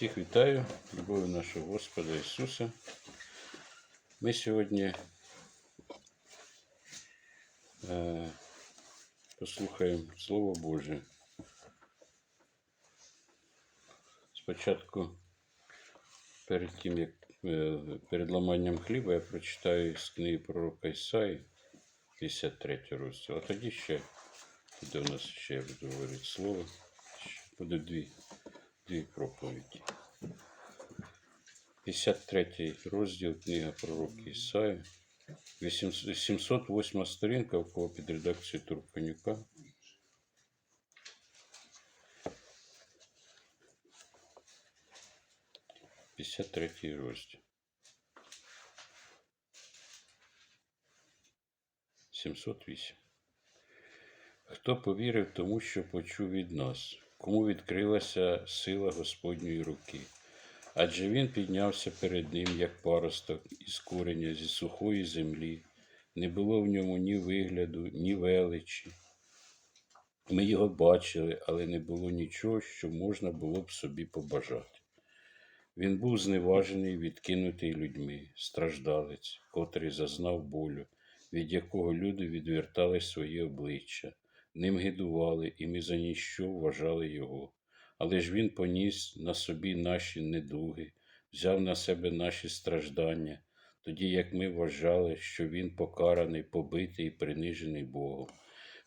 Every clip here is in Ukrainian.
Всіх вітаю, любов'ю нашого Господа Ісуса. Ми сьогодні е, послухаємо Слово Боже. Спочатку, перед тим, як е, перед ламанням хліба, я прочитаю з книги пророка Ісаї, 53 розділ. А тоді ще буде у нас ще я буду говорити слово. Буде дві, дві проповіді. 53 розділ книга пророка Ісаї. 800 708 сторінка в кого під редакцією Турпанюка. П'ятдесят третій розділ. 708. Хто повірив тому, що почув від нас, кому відкрилася сила Господньої руки? Адже він піднявся перед ним, як паросток із кореня зі сухої землі, не було в ньому ні вигляду, ні величі. Ми його бачили, але не було нічого, що можна було б собі побажати. Він був зневажений, відкинутий людьми, страждалець, котрий зазнав болю, від якого люди відвертали своє обличчя, ним гидували, і ми за ніщо вважали його. Але ж він поніс на собі наші недуги, взяв на себе наші страждання, тоді як ми вважали, що він покараний, побитий і принижений Богом.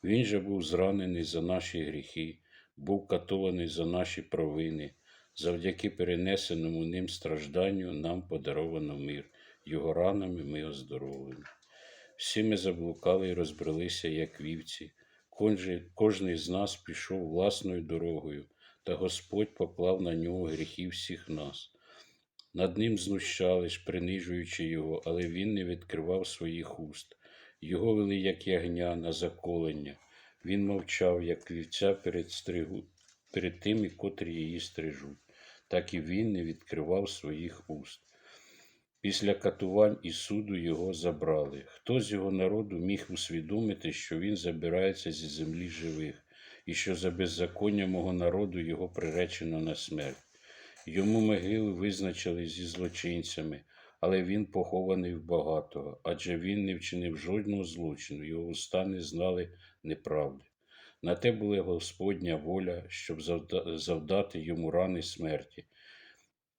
Він же був зранений за наші гріхи, був катований за наші провини. Завдяки перенесеному ним стражданню нам подаровано мир, його ранами ми оздоровлені. Всі ми заблукали і розбрелися, як вівці. Кожний з нас пішов власною дорогою, та Господь поклав на нього гріхи всіх нас. Над ним знущались, принижуючи його, але він не відкривав своїх уст. Його вели, як ягня на заколення. Він мовчав, як вівця перед, стригу, перед тими, котрі її стрижуть, так і він не відкривав своїх уст. Після катувань і суду його забрали. Хто з його народу міг усвідомити, що він забирається зі землі живих, і що за беззаконня мого народу його приречено на смерть? Йому могили визначили зі злочинцями, але він похований в багатого, адже він не вчинив жодного злочину, його уста не знали неправди. На те була Господня воля, щоб завдати йому рани смерті.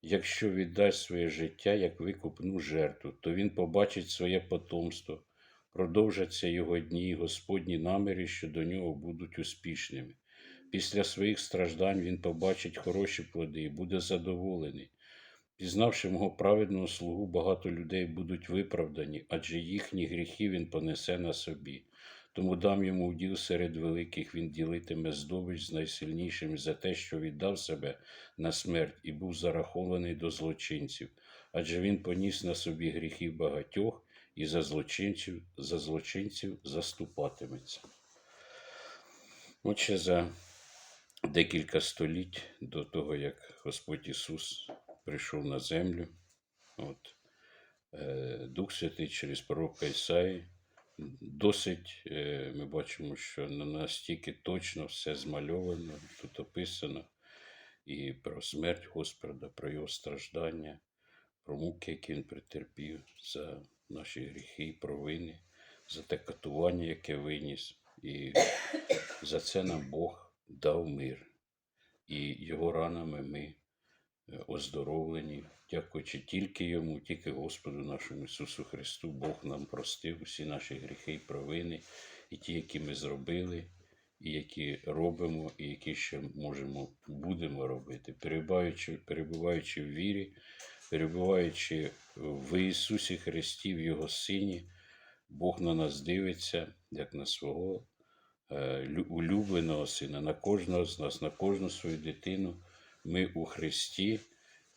Якщо віддасть своє життя як викупну жертву, то він побачить своє потомство, продовжаться його дні, і Господні наміри, що до нього будуть успішними. Після своїх страждань він побачить хороші плоди і буде задоволений. Пізнавши мого праведного слугу, багато людей будуть виправдані, адже їхні гріхи він понесе на собі. Тому дам йому уділ серед великих, він ділитиме здобич з найсильнішими за те, що віддав себе на смерть і був зарахований до злочинців, адже він поніс на собі гріхи багатьох і за злочинців, за злочинців заступатиметься. Отже, за декілька століть до того, як Господь Ісус прийшов на землю, от, е, Дух Святий через пророка Ісаї досить е, ми бачимо, що на- настільки точно все змальовано, тут описано і про смерть Господа, про його страждання, про муки, які він претерпів за наші гріхи і провини, за те катування, яке виніс. І за це нам Бог дав мир. І його ранами ми оздоровлені, дякуючи тільки йому, тільки Господу нашому Ісусу Христу, Бог нам простив усі наші гріхи і провини, і ті, які ми зробили, і які робимо, і які ще можемо, будемо робити, перебуваючи, перебуваючи в вірі, перебуваючи в Ісусі Христі, в Його Сині, Бог на нас дивиться, як на свого е, улюбленого сина, на кожного з нас, на кожну свою дитину. Ми у Христі,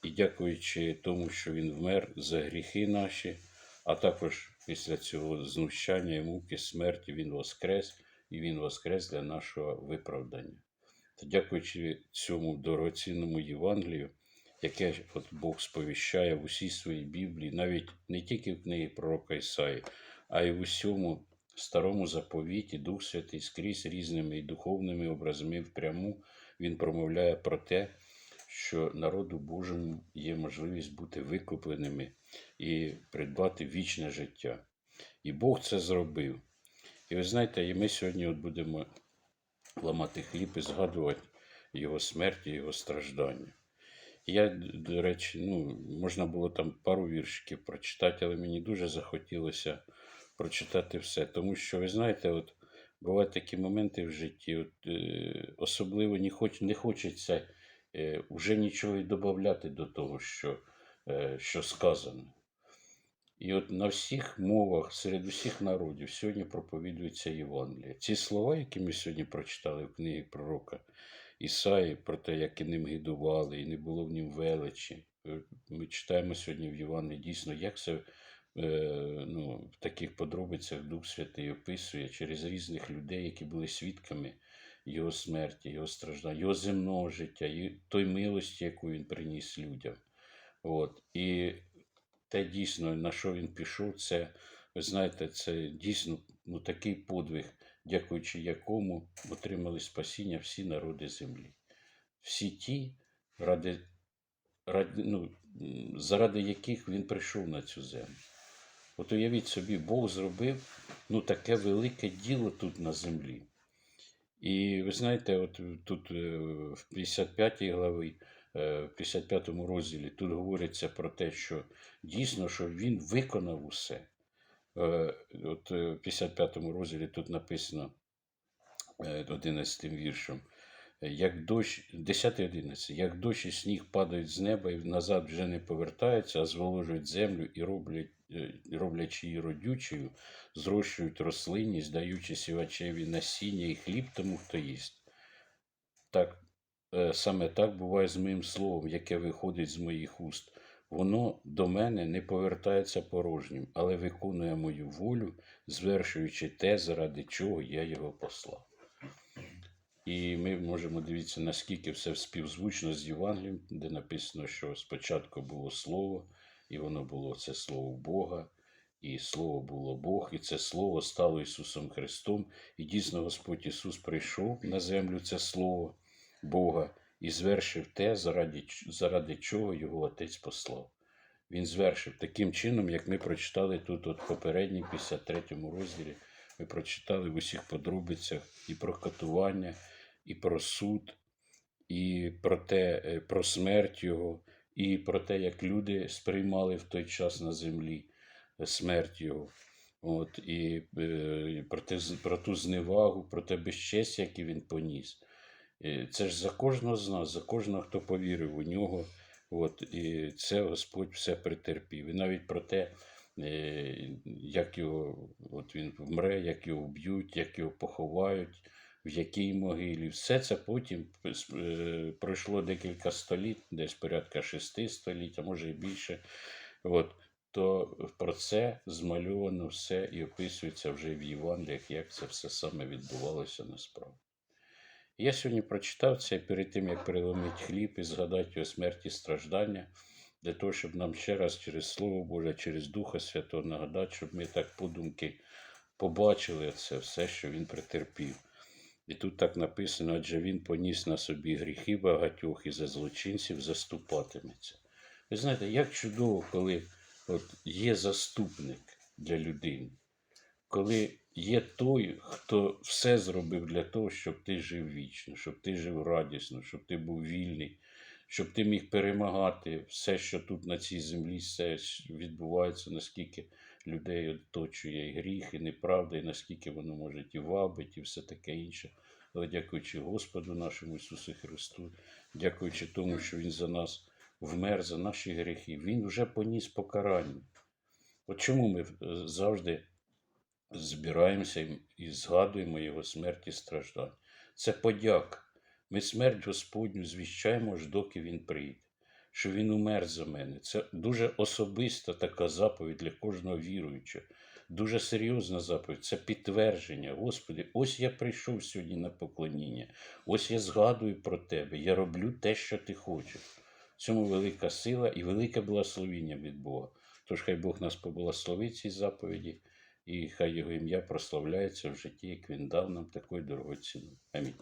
і дякуючи тому, що Він вмер за гріхи наші, а також після цього знущання і муки смерті Він воскрес, і Він воскрес для нашого виправдання. Та дякуючи цьому дорогоцінному Євангелію, яке от Бог сповіщає в усій своїй Біблії, навіть не тільки в книгі пророка Ісаї, а й в усьому старому заповіті Дух Святий скрізь різними і духовними образами впряму він промовляє про те, що народу Божому є можливість бути викупленими і придбати вічне життя. І Бог це зробив. І ви знаєте, і ми сьогодні от будемо ламати хліб і згадувати його смерть і його страждання. Я, до речі, ну, можна було там пару віршиків прочитати, але мені дуже захотілося прочитати все. Тому що, ви знаєте, от бувають такі моменти в житті, от, е, особливо не, хоч, не хочеться вже нічого і додати до того, що, е, що сказано. І от на всіх мовах, серед усіх народів, сьогодні проповідується Євангеліє. Ці слова, які ми сьогодні прочитали в книгі пророка Ісаї, про те, як і ним гидували, і не було в нім величі. Е, Ми читаємо сьогодні в Євангелії дійсно, як це е, ну, в таких подробицях Дух Святий описує через різних людей, які були свідками його смерті, його страждань, його земного життя, і той милості, яку він приніс людям. От. І те дійсно, на що він пішов, це, ви знаєте, це дійсно ну, такий подвиг, дякуючи якому отримали спасіння всі народи землі. Всі ті, ради, ради, ну, заради яких він прийшов на цю землю. От уявіть собі, Бог зробив ну, таке велике діло тут на землі. І ви знаєте, от тут е, в 55 главі, е, в 55 розділі тут говориться про те, що дійсно, що він виконав усе. От в 55 му розділі тут написано е, 11 віршем. Як дощ, 10-11, як дощ і сніг падають з неба і назад вже не повертаються, а зволожують землю і роблять, е, роблячи її родючою, зрощують рослинність, даючи сівачеві насіння і хліб тому, хто їсть. Так, е, саме так буває з моїм словом, яке виходить з моїх уст. Воно до мене не повертається порожнім, але виконує мою волю, звершуючи те, заради чого я його послав. І ми можемо дивитися, наскільки все співзвучно з Євангелієм, де написано, що спочатку було Слово, і воно було це Слово Бога, і Слово було Бог, і це Слово стало Ісусом Христом. І дійсно Господь Ісус прийшов на землю це Слово Бога і звершив те, заради, заради чого його Отець послав. Він звершив таким чином, як ми прочитали тут, от попередній 53 розділі, ми прочитали в усіх подробицях і про катування, і про суд, і про те, е, про смерть його, і про те, як люди сприймали в той час на землі е, смерть його. От, і е, про, те, про ту зневагу, про те безчестя, яке він поніс. Це ж за кожного з нас, за кожного, хто повірив у нього. От, і це Господь все претерпів. І навіть про те, як його от він вмре, як його вб'ють, як його поховають, в якій могилі. Все це потім е, пройшло декілька століть, десь порядка шести століть, а може і більше. От, то про це змальовано все і описується вже в Євангеліях, як це все саме відбувалося насправді. Я сьогодні прочитав це перед тим, як переломити хліб і згадати його смерть і страждання, для того, щоб нам ще раз через Слово Боже, через Духа Святого нагадати, щоб ми так подумки побачили це все, що він претерпів. І тут так написано, адже він поніс на собі гріхи багатьох і за злочинців заступатиметься. Ви знаєте, як чудово, коли от є заступник для людини, коли є той, хто все зробив для того, щоб ти жив вічно, щоб ти жив радісно, щоб ти був вільний, щоб ти міг перемагати все, що тут на цій землі все відбувається, наскільки людей оточує і гріх, і неправда, і наскільки воно може і вабить, і все таке інше. Але дякуючи Господу нашому Ісусу Христу, дякуючи тому, що Він за нас вмер за наші гріхи, Він вже поніс покарання. От чому ми е, завжди збираємося і- згадуємо Його смерть і страждання? Це подяка. Ми смерть Господню звіщаємо аж доки Він прийде, що Він умер за мене. Це дуже особиста така заповідь для кожного віруючого. Дуже серйозна заповідь. Це підтвердження. Господи, ось я прийшов сьогодні на поклоніння. Ось я згадую про Тебе. Я роблю те, що ти хочеш. В цьому велика сила і велике благословіння від Бога. Тож хай Бог нас поблагословить цій заповіді, і хай Його ім'я прославляється в житті, як Він дав нам такою дорогою ціну. Амінь.